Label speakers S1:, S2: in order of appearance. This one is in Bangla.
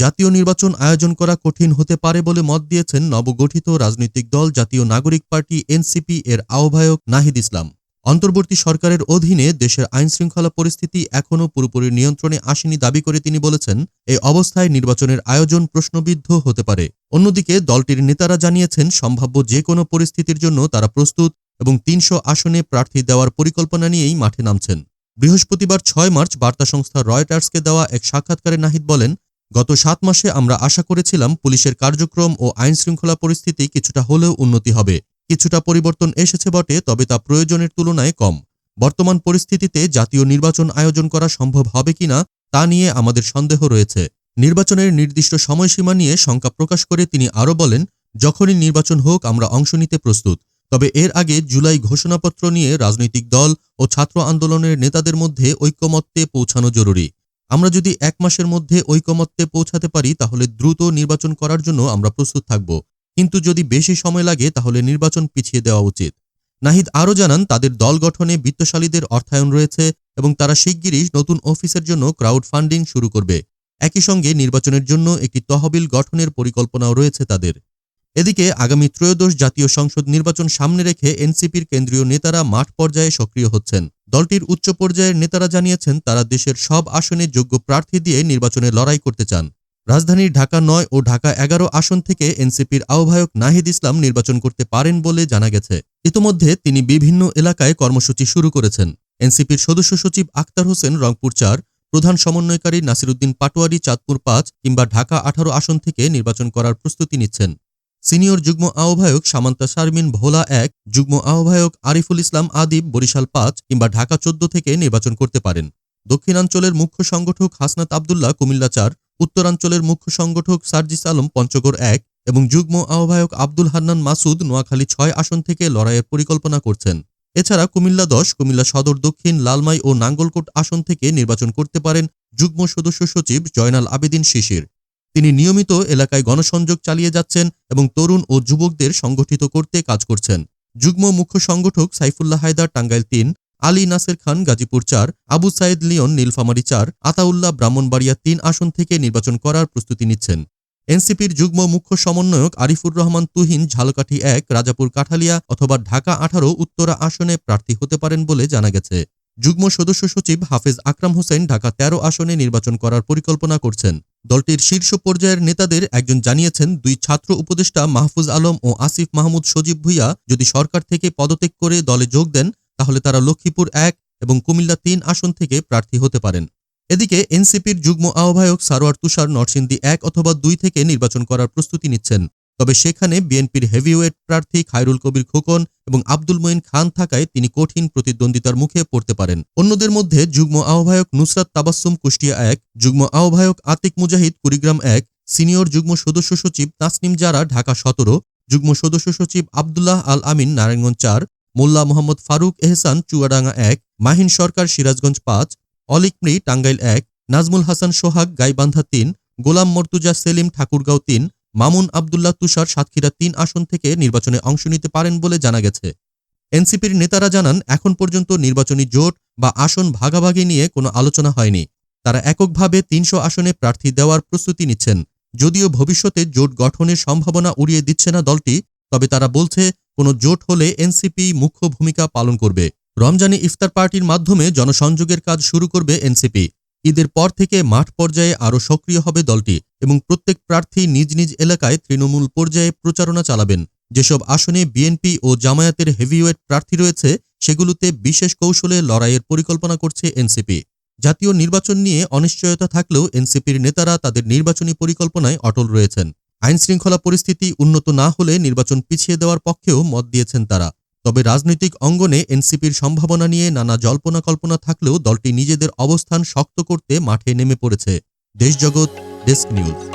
S1: জাতীয় নির্বাচন আয়োজন করা কঠিন হতে পারে বলে মত দিয়েছেন নবগঠিত রাজনৈতিক দল জাতীয় নাগরিক পার্টি এনসিপি এর আহ্বায়ক নাহিদ ইসলাম। অন্তর্বর্তী সরকারের অধীনে দেশের আইনশৃঙ্খলা পরিস্থিতি এখনও পুরোপুরি নিয়ন্ত্রণে আসেনি দাবি করে তিনি বলেছেন এই অবস্থায় নির্বাচনের আয়োজন প্রশ্নবিদ্ধ হতে পারে। অন্যদিকে দলটির নেতারা জানিয়েছেন, সম্ভাব্য যে কোনো পরিস্থিতির জন্য তারা প্রস্তুত এবং তিনশো আসনে প্রার্থী দেওয়ার পরিকল্পনা নিয়েই মাঠে নামছেন। বৃহস্পতিবার ছয় মার্চ বার্তা সংস্থা রয়টার্সকে দেওয়া এক সাক্ষাৎকারে নাহিদ বলেন গত সাত মাসে আমরা আশা করেছিলাম পুলিশের কার্যক্রম ও আইনশৃঙ্খলা পরিস্থিতি কিছুটা হলেও উন্নতি হবে। কিছুটা পরিবর্তন এসেছে বটে, তবে তা প্রয়োজনের তুলনায় কম। বর্তমান পরিস্থিতিতে জাতীয় নির্বাচন আয়োজন করা সম্ভব হবে কিনা, তা নিয়ে আমাদের সন্দেহ রয়েছে। নির্বাচনের নির্দিষ্ট সময়সীমা নিয়ে শঙ্কা প্রকাশ করে তিনি আরও বলেন, যখনই নির্বাচন হোক, আমরা অংশ নিতে প্রস্তুত। তবে এর আগে জুলাই ঘোষণাপত্র নিয়ে রাজনৈতিক দল ও ছাত্র আন্দোলনের নেতাদের মধ্যে ঐক্যমত্যে পৌঁছানো জরুরি। আমরা যদি এক মাসের মধ্যে ঐকমত্যে পৌঁছাতে পারি, তাহলে দ্রুত নির্বাচন করার জন্য আমরা প্রস্তুত থাকব। কিন্তু যদি বেশি সময় লাগে, তাহলে নির্বাচন পিছিয়ে দেওয়া উচিত। নাহিদ আরও জানান, তাদের দল গঠনে বিত্তশালীদের অর্থায়ন রয়েছে এবং তারা শিগগিরই নতুন অফিসের জন্য ক্রাউড ফান্ডিং শুরু করবে। একই সঙ্গে নির্বাচনের জন্য একটি তহবিল গঠনের পরিকল্পনাও রয়েছে তাদের। এদিকে আগামী ত্রয়োদশ জাতীয় সংসদ নির্বাচন সামনে রেখে এনসিপির কেন্দ্রীয় নেতারা মাঠ পর্যায়ে সক্রিয় হচ্ছেন। দলটির উচ্চ পর্যায়ের নেতারা জানিয়েছেন, তারা দেশের সব আসনে যোগ্য প্রার্থী দিয়ে নির্বাচনে লড়াই করতে চান। রাজধানীর ঢাকা নয় ও ঢাকা এগারো আসন থেকে এনসিপির আহ্বায়ক নাহিদ ইসলাম নির্বাচন করতে পারেন বলে জানা গেছে। ইতোমধ্যে তিনি বিভিন্ন এলাকায় কর্মসূচি শুরু করেছেন। এনসিপির সদস্য সচিব আক্তার হোসেন রংপুর চার, প্রধান সমন্বয়কারী নাসিরুদ্দিন পাটোয়ারি চাঁদপুর পাঁচ কিংবা ঢাকা আঠারো আসন থেকে নির্বাচন করার প্রস্তুতি নিচ্ছেন। সিনিয়র যুগ্ম আহ্বায়ক সামান্তা শারমিন ভোলা এক, যুগ্ম আহ্বায়ক আরিফুল ইসলাম আদিব বরিশাল পাঁচ কিংবা ঢাকা চোদ্দ থেকে নির্বাচন করতে পারেন। দক্ষিণাঞ্চলের মুখ্য সংগঠক হাসনাত আবদুল্লাহ কুমিল্লা চার, উত্তরাঞ্চলের মুখ্য সংগঠক সার্জিস আলম পঞ্চগড় এক এবং যুগ্ম আহ্বায়ক আব্দুল হান্নান মাসুদ নোয়াখালী ছয় আসন থেকে লড়াইয়ের পরিকল্পনা করছেন। এছাড়া কুমিল্লা দশ, কুমিল্লা সদর দক্ষিণ, লালমাই ও নাঙ্গলকোট আসন থেকে নির্বাচন করতে পারেন যুগ্ম সদস্য সচিব জয়নাল আবেদিন শিশির। তিনি নিয়মিত এলাকায় গণসংযোগ চালিয়ে যাচ্ছেন এবং তরুণ ও যুবকদের সংগঠিত করতে কাজ করছেন। যুগ্ম মুখ্য সংগঠক সাইফুল্লাহ হায়দার টাঙ্গাইল তিন, আলী নাসের খান গাজীপুর চার, আবু সাইদ লিওন নীলফামারী চার, আতাউল্লাহ ব্রাহ্মণবাড়িয়া তিন আসন থেকে নির্বাচন করার প্রস্তুতি নিচ্ছেন। এনসিপির যুগ্ম মুখ্য সমন্বয়ক আরিফুর রহমান তুহিন ঝালকাঠি এক, রাজাপুর কাঠালিয়া অথবা ঢাকা আঠারো উত্তরা আসনে প্রার্থী হতে পারেন বলে জানা গেছে। যুগ্ম সদস্য সচিব হাফেজ আকরাম হোসেন ঢাকা তেরো আসনে নির্বাচন করার পরিকল্পনা করছেন। দলটির শীর্ষ পর্যায়ের নেতাদের একজন জানিয়েছেন, দুই ছাত্র উপদেষ্টা মাহফুজ আলম ও আসিফ মাহমুদ সজীব ভুইয়া যদি সরকার থেকে পদত্যাগ করে দলে যোগ দেন, তাহলে তারা লক্ষ্মীপুর এক এবং কুমিল্লা তিন আসন থেকে প্রার্থী হতে পারেন। এদিকে এনসিপির যুগ্ম আহ্বায়ক সারোয়ার তুষার নরসিংদী এক অথবা দুই থেকে নির্বাচন করার প্রস্তুতি নিচ্ছেন। তবে সেখানে বিএনপির হেভিওয়েট প্রার্থী খায়রুল কবির খোকন এবং আব্দুল মঈন খান থাকায় তিনি কঠিন প্রতিদ্বন্দ্বিতার মুখে পড়তে পারেন। অন্যদের মধ্যে যুগ্ম আহ্বায়ক নুসরাত তাবাসুম কুষ্টিয়া এক, যুগ্ম আহ্বায়ক আতিক মুজাহিদ কুড়িগ্রাম এক, সিনিয়র যুগ্ম সদস্য সচিব তাসনিম জারা ঢাকা সতেরো, যুগ্ম সদস্য সচিব আবদুল্লাহ আল আমিন নারায়ণগঞ্জ চার, মোল্লা মোহাম্মদ ফারুক এহসান চুয়াডাঙ্গা এক, মাহিন সরকার সিরাজগঞ্জ পাঁচ, অলিক মৃ টাঙ্গাইল এক, নাজমুল হাসান সোহাগ গাইবান্ধা তিন, গোলাম মর্তুজা সেলিম ঠাকুরগাঁও তিন মামুন আবদুল্লাহ তুষার সাতক্ষীরা তিন আসন থেকে নির্বাচনে অংশ নিতে পারেন বলে জানা গেছে। এনসিপির নেতারা জানান, এখন পর্যন্ত নির্বাচনী জোট বা আসন ভাগাভাগি নিয়ে কোনো আলোচনা হয়নি। তারা এককভাবে তিনশো আসনে প্রার্থী দেওয়ার প্রস্তুতি নিচ্ছেন। যদিও ভবিষ্যতে জোট গঠনের সম্ভাবনা উড়িয়ে দিচ্ছে না দলটি, তবে তারা বলছে, কোনো জোট হলে এনসিপি মুখ্য ভূমিকা পালন করবে। রমজানে ইফতার পার্টির মাধ্যমে জনসংযোগের কাজ শুরু করবে এনসিপি। ঈদের পর থেকে মাঠ পর্যায়ে আরও সক্রিয় হবে দলটি এবং প্রত্যেক প্রার্থী নিজ নিজ এলাকায় তৃণমূল পর্যায়ে প্রচারণা চালাবেন। যেসব আসনে বিএনপি ও জামায়াতের হেভিওয়েট প্রার্থী রয়েছে, সেগুলোতে বিশেষ কৌশলে লড়াইয়ের পরিকল্পনা করছে এনসিপি। জাতীয় নির্বাচন নিয়ে অনিশ্চয়তা থাকলেও এনসিপির নেতারা তাদের নির্বাচনী পরিকল্পনায় অটল রয়েছেন। আইনশৃঙ্খলা পরিস্থিতি উন্নত না হলে নির্বাচন পিছিয়ে দেওয়ার পক্ষেও মত দিয়েছেন তারা। তবে রাজনৈতিক অঙ্গনে এনসিপির সম্ভাবনা নিয়ে নানা জল্পনা কল্পনা থাকলেও দলটি নিজেদের অবস্থান শক্ত করতে মাঠে নেমে পড়েছে। Deshjagat desk news.